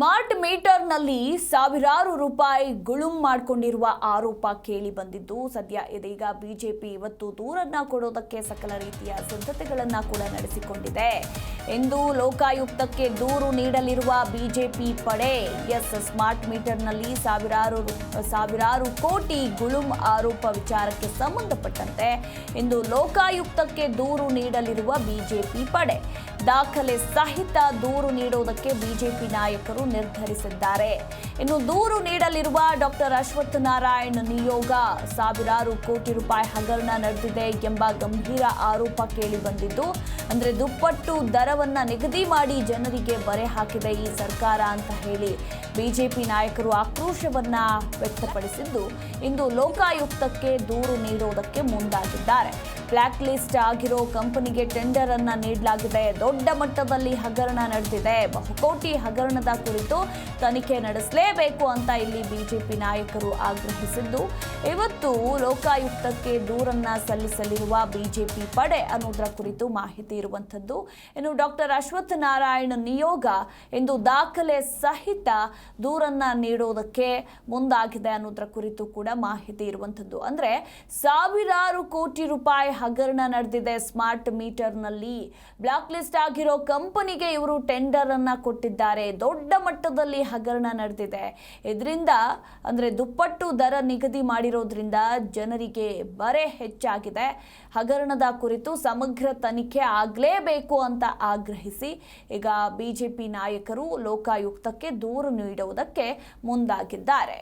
Smart ಮೀಟರ್ನಲ್ಲಿ ಸಾವಿರಾರು ರೂಪಾಯಿ ಗುಳುಂ ಮಾಡಿಕೊಂಡಿರುವ ಆರೋಪ ಕೇಳಿ ಬಂದಿದ್ದು, ಸದ್ಯ ಇದೀಗ ಬಿಜೆಪಿ ಇವತ್ತು ದೂರನ್ನ ಕೊಡೋದಕ್ಕೆ ಸಕಲ ರೀತಿಯ ಸಿದ್ಧತೆಗಳನ್ನ ಕೂಡ ನಡೆಸಿಕೊಂಡಿದೆ. ಎಂದು ಲೋಕಾಯುಕ್ತಕ್ಕೆ ದೂರು ನೀಡಲಿರುವ ಬಿಜೆಪಿ ಪಡೆ. ಎಸ್ ಸ್ಮಾರ್ಟ್ ಮೀಟರ್ನಲ್ಲಿ ಸಾವಿರಾರು ಸಾವಿರಾರು ಕೋಟಿ ಗುಳುಂ ಆರೋಪ ವಿಚಾರಕ್ಕೆ ಸಂಬಂಧಪಟ್ಟಂತೆ ಇಂದು ಲೋಕಾಯುಕ್ತಕ್ಕೆ ದೂರು ನೀಡಲಿರುವ ಬಿಜೆಪಿ ಪಡೆ. ದಾಖಲೆ ಸಹಿತ ದೂರು ನೀಡುವುದಕ್ಕೆ ಬಿಜೆಪಿ ನಾಯಕರು ನಿರ್ಧರಿಸಿದ್ದಾರೆ. ಇನ್ನು ದೂರು ನೀಡಲಿರುವ ಡಾಕ್ಟರ್ ಅಶ್ವಥ್ ನಾರಾಯಣ್ ನಿಯೋಗ ಸಾವಿರಾರು ಕೋಟಿ ರೂಪಾಯಿ ಹಗರಣ ನಡೆದಿದೆ ಎಂಬ ಗಂಭೀರ ಆರೋಪ ಕೇಳಿ ಬಂದಿದ್ದು, ಅಂದ್ರೆ ದುಪ್ಪಟ್ಟು ದರವನ್ನ ನಿಗದಿ ಮಾಡಿ ಜನರಿಗೆ ಬರೆ ಹಾಕಿದೆ ಈ ಸರ್ಕಾರ ಅಂತ ಹೇಳಿ ಬಿಜೆಪಿ ನಾಯಕರು ಆಕ್ರೋಶವನ್ನ ವ್ಯಕ್ತಪಡಿಸಿದ್ದು ಇಂದು ಲೋಕಾಯುಕ್ತಕ್ಕೆ ದೂರು ನೀಡುವುದಕ್ಕೆ ಮುಂದಾಗಿದ್ದಾರೆ. ಬ್ಲ್ಯಾಕ್ ಲಿಸ್ಟ್ ಆಗಿರೋ ಕಂಪನಿಗೆ ಟೆಂಡರ್ ಅನ್ನ ನೀಡಲಾಗಿದೆ. ದೊಡ್ಡ ಮಟ್ಟದಲ್ಲಿ ಹಗರಣ ನಡೆದಿದೆ. ಬಹುಕೋಟಿ ಹಗರಣದ ಕುರಿತು ತನಿಖೆ ನಡೆಸಲೇಬೇಕು ಅಂತ ಇಲ್ಲಿ ಬಿಜೆಪಿ ನಾಯಕರು ಆಗ್ರಹಿಸಿದ್ದು. ಇವತ್ತು ಲೋಕಾಯುಕ್ತಕ್ಕೆ ದೂರನ್ನ ಸಲ್ಲಿಸಲಿರುವ ಬಿಜೆಪಿ ಪಡೆ ಅನ್ನೋದರ ಕುರಿತು ಮಾಹಿತಿ ಇರುವಂಥದ್ದು. ಇನ್ನು ಡಾಕ್ಟರ್ ಅಶ್ವಥ್ ನಾರಾಯಣ್ ನಿಯೋಗ ಇಂದು ದಾಖಲೆ ಸಹಿತ ದೂರನ್ನ ನೀಡೋದಕ್ಕೆ ಮುಂದಾಗಿದೆ ಅನ್ನೋದರ ಕುರಿತು ಕೂಡ ಮಾಹಿತಿ ಇರುವಂಥದ್ದು. ಅಂದ್ರೆ ಸಾವಿರಾರು ಕೋಟಿ ರೂಪಾಯಿ ಹಗರಣ ನಡೆದಿದೆ. ಸ್ಮಾರ್ಟ್ ಮೀಟರ್ನಲ್ಲಿ ಬ್ಲಾಕ್ ಲಿಸ್ಟ್ ಆಗಿರೋ ಕಂಪನಿಗೆ ಇವರು ಟೆಂಡರ್ ಅನ್ನ ಕೊಟ್ಟಿದ್ದಾರೆ. ದೊಡ್ಡ ಮಟ್ಟದಲ್ಲಿ ಹಗರಣ ನಡೆದಿದೆ. ಇದರಿಂದ, ಅಂದ್ರೆ ದುಪ್ಪಟ್ಟು ದರ ನಿಗದಿ ಮಾಡಿರೋದ್ರಿಂದ ಜನರಿಗೆ ಬರೆ ಹೆಚ್ಚಾಗಿದೆ. ಹಗರಣದ ಕುರಿತು ಸಮಗ್ರ ತನಿಖೆ ಆಗಲೇಬೇಕು ಅಂತ ಆಗ್ರಹಿಸಿ, ಈಗ ಬಿಜೆಪಿ ನಾಯಕರು ಲೋಕಾಯುಕ್ತಕ್ಕೆ ದೂರು ನೀಡುವುದಕ್ಕೆ ಮುಂದಾಗಿದ್ದಾರೆ.